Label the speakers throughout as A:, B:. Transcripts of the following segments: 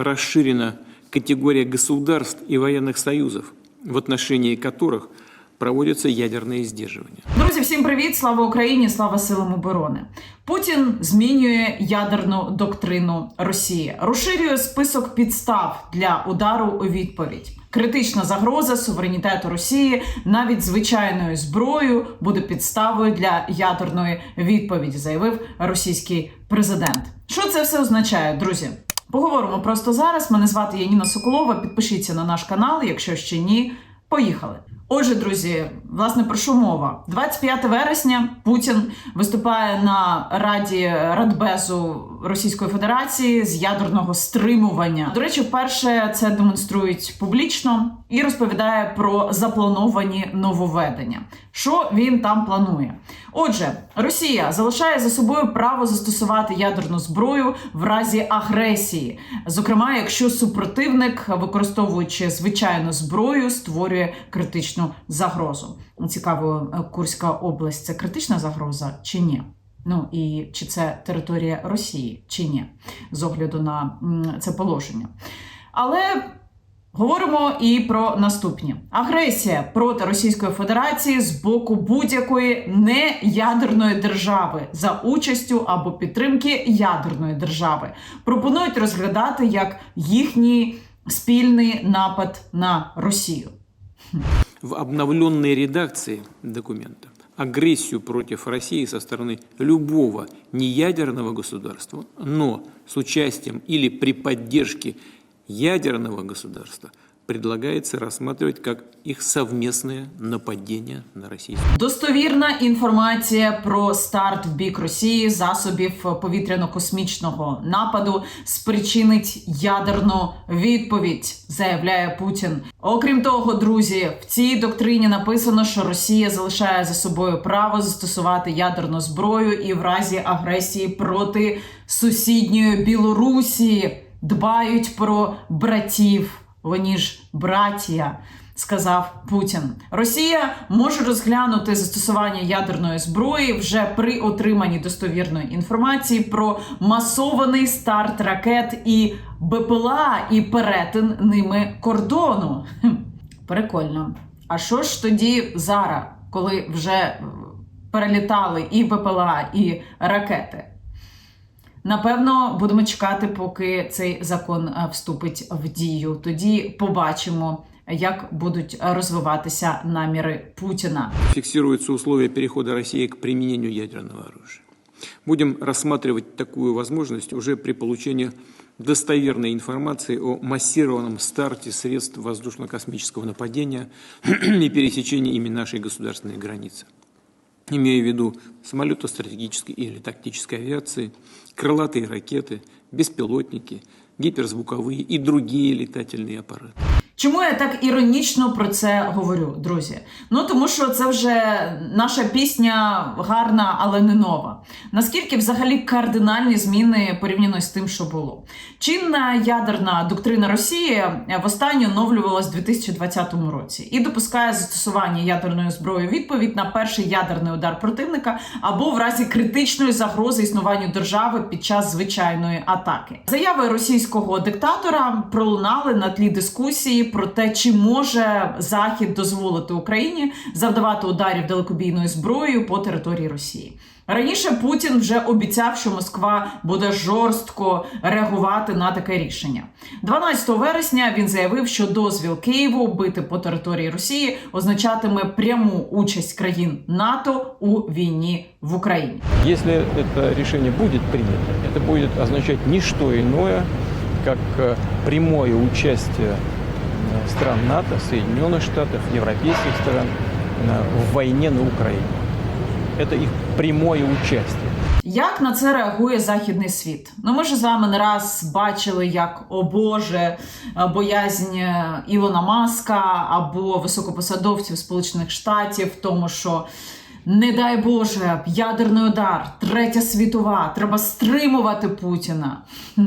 A: расширена категория государств и военных союзов, в отношении которых проводятся ядерные сдерживания.
B: Друзі, всім привіт! Слава Україні! Слава силам оборони! Путін змінює ядерну доктрину Росії, розширює список підстав для удару у відповідь. Критична загроза суверенітету Росії навіть звичайною зброєю буде підставою для ядерної відповіді, заявив російський президент. Що це все означає, друзі? Поговоримо просто зараз. Мене звати Яніна Соколова. Підпишіться на наш канал, якщо ще ні. Поїхали. Отже, друзі, власне про що мова? 25 вересня Путін виступає на Раді Радбезу Російської Федерації з ядерного стримування. До речі, вперше це демонструють публічно і розповідає про заплановані нововведення. Що він там планує? Отже, Росія залишає за собою право застосувати ядерну зброю в разі агресії, зокрема, якщо супротивник, використовуючи звичайну зброю, створює критичну загрозу. Цікаво, е, Курська область це критична загроза чи ні? Ну і чи це територія Росії чи ні, з огляду на це положення. Але Говоримо і про наступні: агресія проти Російської Федерації з боку будь-якої неядерної держави за участю або підтримки ядерної держави пропонують розглядати як їхній спільний напад на Росію.
A: В обновленной редакции документа. Агрессию против России со стороны любого неядерного государства, но с участием или при поддержке ядерного государства предлагается рассматривать как их совместное нападение на Россию.
B: Достовірна інформація про старт в бік Росії засобів повітряно-космічного нападу спричинить ядерну відповідь, заявляє Путін. Окрім того, друзі, в цій доктрині написано, що Росія залишає за собою право застосувати ядерну зброю і в разі агресії проти сусідньої Білорусі дбають про братів. Вони ж братія, сказав Путін. Росія може розглянути застосування ядерної зброї вже при отриманні достовірної інформації про масований старт ракет і БПЛА і перетин ними кордону. Прикольно. А що ж тоді зараз, коли вже перелітали і БПЛА, і ракети? Напевно, будемо чекати, поки цей закон е, вступить в дію. Тоді побачимо, як будуть розвиватися наміри Путіна.
A: Фиксируются условия перехода России к применению ядерного оружия. Будем рассматривать такую возможность уже при получении достоверной информации о массированном старте средств воздушно-космического нападения и пересечении ими нашей государственной границы Имея в виду самолеты стратегической или тактической авиации, крылатые ракеты, беспилотники, гиперзвуковые и другие летательные аппараты.
B: Чому я так іронічно про це говорю, друзі? Ну тому що це вже наша пісня гарна, але не нова. Наскільки взагалі кардинальні зміни порівняно з тим, що було? Чинна ядерна доктрина Росії востаннє оновлювалась у 2020 році і допускає застосування ядерної зброї відповідь на перший ядерний удар противника або в разі критичної загрози існуванню держави під час звичайної атаки. Заяви російського диктатора пролунали на тлі дискусії про те, чи може Захід дозволити Україні завдавати ударів далекобійною зброєю по території Росії. Раніше Путін вже обіцяв, що Москва буде жорстко реагувати на таке рішення. 12 вересня він заявив, що дозвіл Києву бити по території Росії означатиме пряму участь країн НАТО у війні в Україні.
C: Если это решение будет принято, это будет означать не что иное, как э, прямое участие э, стран НАТО, Соединенных Штатов, европейских стран э, в войне на Украине. Это их прямое участие.
B: Як на це реагує західний світ? Ну ми ж з вами не раз бачили, як о Боже, е, боязнь е, Ілона Маска або високопосадовців Сполучених Штатів, в тому, що не дай Боже, ядерний удар, третя світова, треба стримувати Путіна. Хм.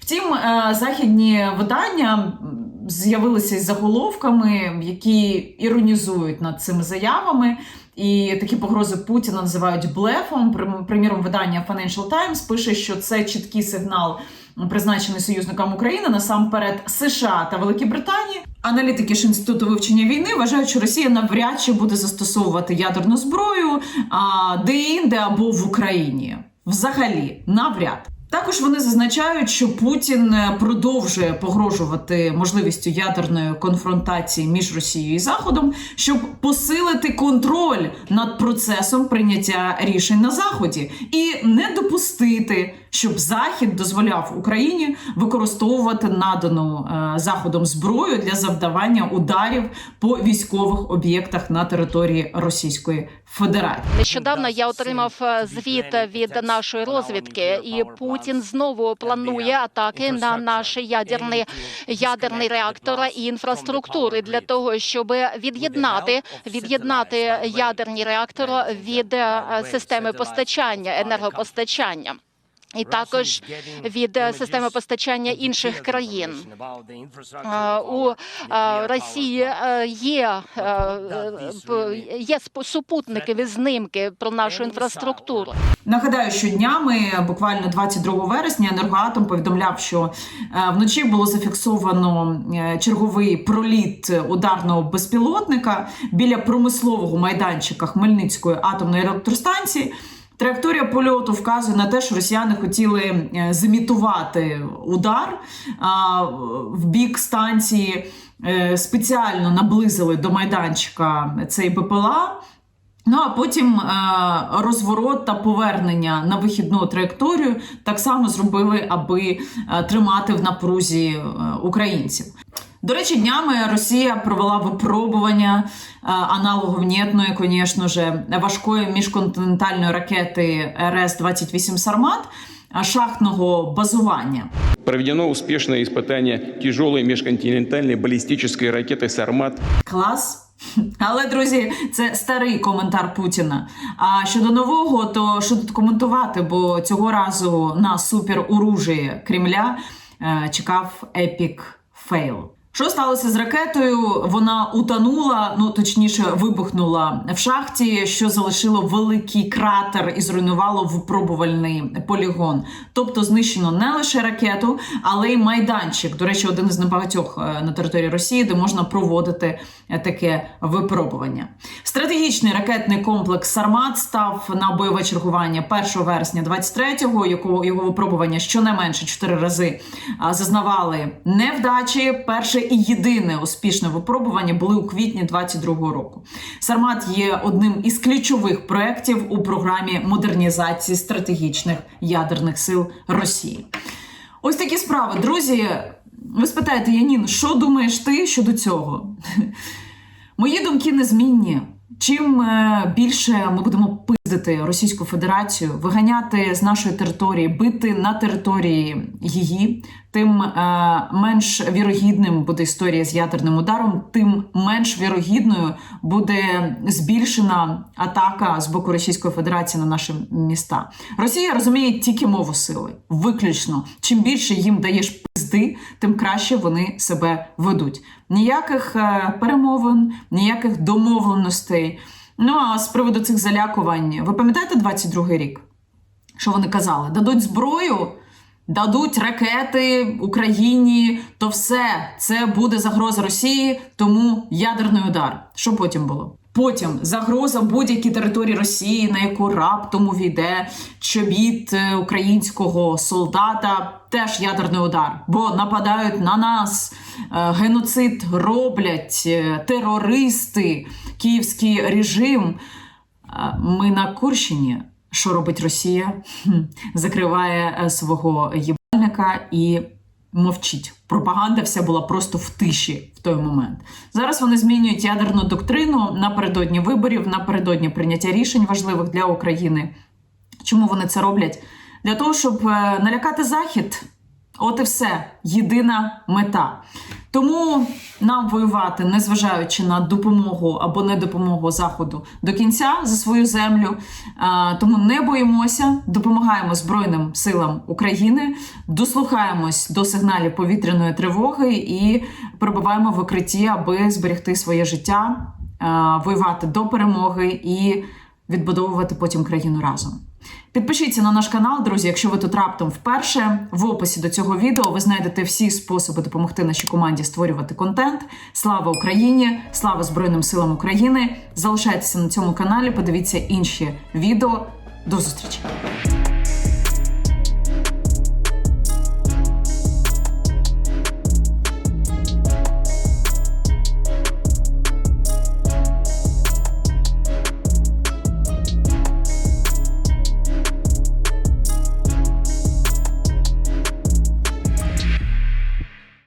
B: Втім, е, західні видання м, з'явилися із заголовками, які іронізують над цими заявами. І такі погрози Путіна називають блефом. Прим- Приміром, видання Financial Times пише, що це чіткий сигнал призначений союзникам України, насамперед США та Великій Британії. Аналітики ж інституту вивчення війни вважають, що Росія навряд чи буде застосовувати ядерну зброю а, де-інде або в Україні. Взагалі, навряд. Також вони зазначають, що Путін е, продовжує погрожувати можливістю ядерної конфронтації між Росією і Заходом, щоб посилити контроль над процесом прийняття рішень на заході і не допустити, щоб Захід дозволяв Україні використовувати надану е, заходом зброю для завдавання ударів по військових об'єктах на території Російської Федерації.
D: Нещодавно я отримав е, звіт від нашої розвідки, і Путін знову планує атаки на наш ядерний ядерний реактор і інфраструктури для того, щоб від'єднати від'єднати ядерні реактори від е, системи постачання енергопостачання. І також від е, системи постачання інших країн у Росії е, є, е, є супутникові знимки про нашу інфраструктуру.
B: Нагадаю, що днями, буквально 22 вересня, енергоатом повідомляв, що вночі було зафіксовано черговий проліт ударного безпілотника біля промислового майданчика Хмельницької атомної електростанції. Траєкторія польоту вказує на те, що росіяни хотіли е, зімітувати удар в бік станції, е, спеціально наблизили до майданчика цей БПЛА. Ну а потім е, розворот та повернення на вихідну траєкторію так само зробили, аби тримати в напрузі українців. До речі, днями Росія провела випробування е, аналоговнітної, звісно ж, важкої міжконтинентальної ракети РС-28 Сармат е, шахтного базування.
E: Проведено успешное испытание тяжелой межконтинентальной баллистической ракеты «Сармат»
B: Клас. Але, друзі, це старий коментар Путіна. А щодо нового, то що тут коментувати? Бо цього разу на супероружие Кремля е, чекав епік фейл. Що сталося з ракетою? Вона утонула, ну точніше, вибухнула в шахті, що залишило великий кратер і зруйнувало випробувальний полігон. Тобто знищено не лише ракету, але й майданчик. До речі, один із небагатьох е, на території Росії, де можна проводити е, таке випробування. Стратегічний ракетний комплекс Сармат став на бойове чергування 1 вересня 23-го, якого його випробування щонайменше 4 рази зазнавали невдачі. Перше і єдине успішне випробування були у квітні 22-го року. Сармат є одним із ключових проєктів у програмі модернізації стратегічних ядерних сил Росії. Ось такі справи, друзі. Ви спитаєте, Янін, що думаєш ти щодо цього? Мої думки незмінні. Чим е, більше ми будемо пиздити Російську Федерацію, виганяти з нашої території, бити на території її, тим е, менш вірогідним буде історія з ядерним ударом, тим менш вірогідною буде збільшена атака з боку Російської Федерації на наші міста. Росія розуміє тільки мову сили, виключно. Чим більше їм даєш пизди, тим краще вони себе ведуть. Ніяких е, перемовин, ніяких домовленостей. Ну а з приводу цих залякувань, ви пам'ятаєте 22-й рік? Що вони казали? Дадуть зброю, дадуть ракети Україні, то все це буде загроза Росії, тому ядерний удар. Що потім було? Потім загроза будь-якій території Росії, на яку раптом увійде чобіт е, українського солдата, теж ядерний удар, бо нападають на нас, е, геноцид роблять е, терористи, київський режим. Ми на Курщині. Що робить Росія? Закриває свого їбальника і мовчить. Пропаганда вся була просто в тиші в той момент. Зараз вони змінюють ядерну доктрину напередодні виборів, напередодні прийняття рішень важливих для України. Чому вони це роблять? Для того, щоб е, налякати Захід. От і все, єдина мета. Тому нам воювати, незважаючи на допомогу або не допомогу Заходу до кінця за свою землю. Тому не боїмося, допомагаємо Збройним силам України, дослухаємось до сигналів повітряної тривоги і перебуваємо в укритті, аби зберегти своє життя, воювати до перемоги і відбудовувати потім країну разом. Підпишіться на наш канал, друзі, якщо ви тут раптом вперше. В описі до цього відео ви знайдете всі способи допомогти нашій команді створювати контент. Слава Україні! Слава Збройним силам України! Залишайтеся на цьому каналі, подивіться інші відео. До зустрічі!